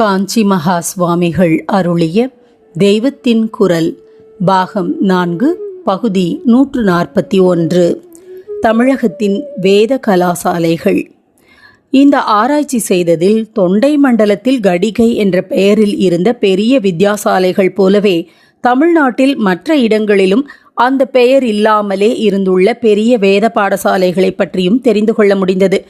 காஞ்சி மகா சுவாமிகள் அருளிய தெய்வத்தின் குரல் பாகம் நான்கு பகுதி நூற்று நாற்பத்தி ஒன்று. தமிழகத்தின் வேத கலாசாலைகள். இந்த ஆராய்ச்சி செய்ததில் தொண்டை மண்டலத்தில் கடிகை என்ற பெயரில் இருந்த பெரிய வித்யாசாலைகள் போலவே தமிழ்நாட்டில் மற்ற இடங்களிலும் அந்த பெயர் இல்லாமலே இருந்துள்ள பெரிய வேத பாடசாலைகளை பற்றியும் தெரிந்து கொள்ள முடிந்தது.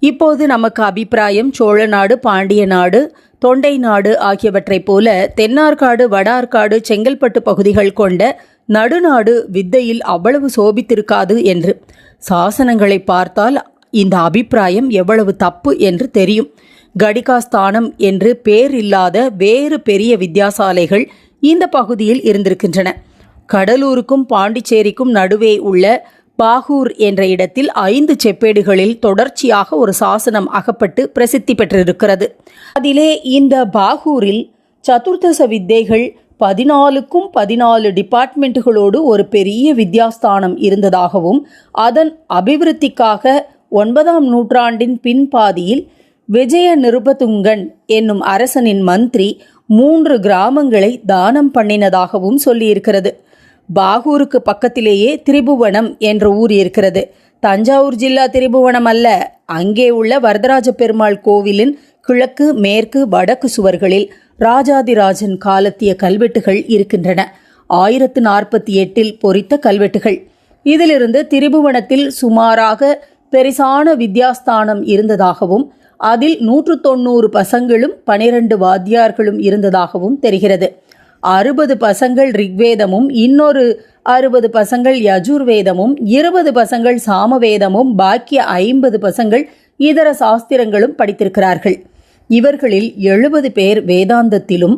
இப்போது நமக்கு அபிப்பிராயம் சோழ நாடு பாண்டிய நாடு தொண்டை நாடு ஆகியவற்றைப் போல தென்னார்காடு வடார்காடு செங்கல்பட்டு பகுதிகள் கொண்ட நடுநாடு வித்தையில் அவ்வளவு சோபித்திருக்காது என்று. சாசனங்களை பார்த்தால் இந்த அபிப்பிராயம் எவ்வளவு தப்பு என்று தெரியும். கடிகாஸ்தானம் என்று பேர் இல்லாத வேறு பெரிய வித்யாசாலைகள் இந்த பகுதியில் இருந்திருக்கின்றன. கடலூருக்கும் பாண்டிச்சேரிக்கும் நடுவே உள்ள பாகூர் என்ற இடத்தில் ஐந்து செப்பேடுகளில் தொடர்ச்சியாக ஒரு சாசனம் அகப்பட்டு பிரசித்தி பெற்றிருக்கிறது. அதிலே இந்த பாகூரில் சதுர்தச வித்தைகள் பதினாலுக்கும் பதினாலு டிபார்ட்மெண்ட்டுகளோடு ஒரு பெரிய வித்யாஸ்தானம் இருந்ததாகவும் அதன் அபிவிருத்திக்காக ஒன்பதாம் நூற்றாண்டின் பின்பாதியில் விஜய நிருபதுங்கன் என்னும் அரசனின் மந்திரி மூன்று கிராமங்களை தானம் பண்ணினதாகவும் சொல்லியிருக்கிறது. பாகூருக்கு பக்கத்திலேயே திரிபுவனம் என்ற ஊர் இருக்கிறது. தஞ்சாவூர் ஜில்லா திரிபுவனம் அல்ல. அங்கே உள்ள வரதராஜ பெருமாள் கோவிலின் கிழக்கு மேற்கு வடக்கு சுவர்களில் ராஜாதிராஜன் காலத்திய கல்வெட்டுகள் இருக்கின்றன. ஆயிரத்து நாற்பத்தி எட்டில் பொறித்த கல்வெட்டுகள். இதிலிருந்து திரிபுவனத்தில் சுமாராக பெரிசான வித்யாஸ்தானம் இருந்ததாகவும் அதில் நூற்று தொண்ணூறு பசங்களும் பனிரெண்டு வாத்தியார்களும் இருந்ததாகவும் தெரிகிறது. அறுபது பசங்கள் ரிக்வேதமும் இன்னொரு அறுபது பசங்கள் யஜுர்வேதமும் இருபது பசங்கள் சாமவேதமும் பாக்கிய ஐம்பது பசங்கள் இதர சாஸ்திரங்களும் படித்திருக்கிறார்கள். இவர்களில் எழுபது பேர் வேதாந்தத்திலும்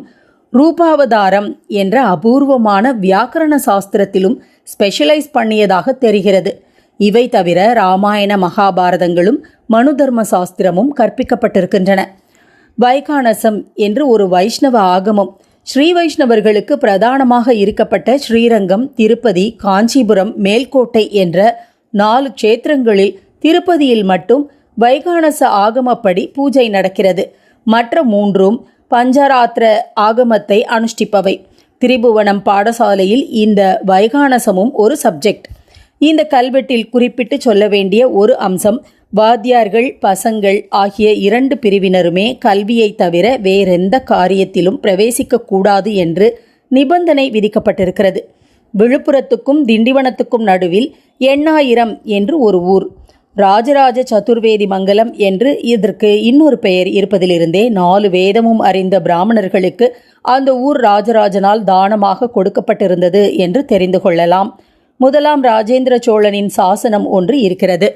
ரூபாவதாரம் என்ற அபூர்வமான வியாக்கரண சாஸ்திரத்திலும் ஸ்பெஷலைஸ் பண்ணியதாக தெரிகிறது. இவை தவிர ராமாயண மகாபாரதங்களும் மனு தர்ம சாஸ்திரமும் கற்பிக்கப்பட்டிருக்கின்றன. வைகானசம் என்று ஒரு வைஷ்ணவ ஆகமம் ஸ்ரீ வைஷ்ணவர்களுக்கு பிரதானமாக இருக்கப்பட்ட ஸ்ரீரங்கம் திருப்பதி காஞ்சிபுரம் மேல்கோட்டை என்ற நாலு க்ஷேத்திரங்களில் திருப்பதியில் மட்டும் வைகானச ஆகமப்படி பூஜை நடக்கிறது. மற்ற மூன்றும் பஞ்சராத்திர ஆகமத்தை அனுஷ்டிப்பவை. திரிபுவனம் பாடசாலையில் இந்த வைகானசமும் ஒரு சப்ஜெக்ட். இந்த கல்வெட்டில் குறிப்பிட்டு சொல்ல வேண்டிய ஒரு அம்சம் வாத்தியார்கள் பசங்கள் ஆகிய இரண்டு பிரிவினருமே கல்வியை தவிர வேறெந்த காரியத்திலும் பிரவேசிக்கக்கூடாது என்று நிபந்தனை விதிக்கப்பட்டிருக்கிறது. விழுப்புரத்துக்கும் திண்டிவனத்துக்கும் நடுவில் எண்ணாயிரம் என்று ஒரு ஊர். ராஜராஜ சதுர்வேதி மங்கலம் என்று இதற்கு இன்னொரு பெயர் இருப்பதிலிருந்தே நாலு வேதமும் அறிந்த பிராமணர்களுக்கு அந்த ஊர் ராஜராஜனால் தானமாக கொடுக்கப்பட்டிருந்தது என்று தெரிந்து கொள்ளலாம். முதலாம் ராஜேந்திர சோழனின் சாசனம் ஒன்று இருக்கிறது.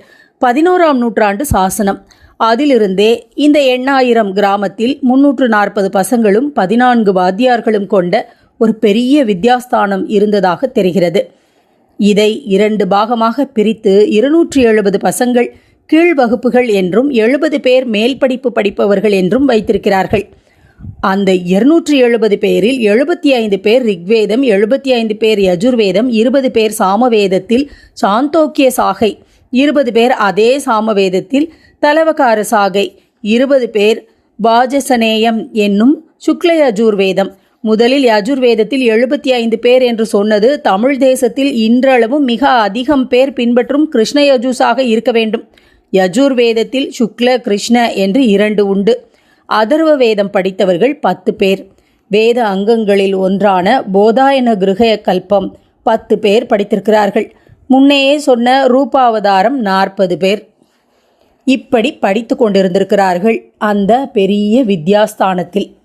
பதினோராம் நூற்றாண்டு சாசனம். அதிலிருந்தே இந்த எண்ணாயிரம் கிராமத்தில் முன்னூற்று நாற்பது பசங்களும் பதினான்கு வாத்தியார்களும் கொண்ட ஒரு பெரிய வித்யாஸ்தானம் இருந்ததாக தெரிகிறது. இதை இரண்டு பாகமாக பிரித்து இருநூற்றி எழுபது பசங்கள் கீழ் வகுப்புகள் என்றும் எழுபது பேர் மேல் படிப்பு படிப்பவர்கள் என்றும் வைத்திருக்கிறார்கள். அந்த இருநூற்றி எழுபது பேரில் எழுபத்தி ஐந்து பேர் ரிக்வேதம் எழுபத்தி ஐந்து பேர் யஜுர்வேதம் இருபது பேர் சாமவேதத்தில் சாந்தோக்கிய சாகை இருபது பேர் அதே சாமவேதத்தில் தலவகார சாகை இருபது பேர் பாஜசனேயம் என்னும் சுக்லயஜுர்வேதம். முதலில் யஜுர்வேதத்தில் எழுபத்தி ஐந்து பேர் என்று சொன்னது தமிழ் தேசத்தில் இன்றளவும் மிக அதிகம் பேர் பின்பற்றும் கிருஷ்ண யஜூஸாக இருக்க வேண்டும். யஜுர்வேதத்தில் சுக்ல கிருஷ்ண என்று இரண்டு உண்டு. அதர்வ வேதம் படித்தவர்கள் பத்து பேர். வேத அங்கங்களில் ஒன்றான போதாயன கிருகய கல்பம் பத்து பேர் படித்திருக்கிறார்கள். முன்னையே சொன்ன ரூபாவதாரம் நாற்பது பேர். இப்படி படித்து கொண்டிருந்திருக்கிறார்கள் அந்த பெரிய வித்யாஸ்தானத்தில்.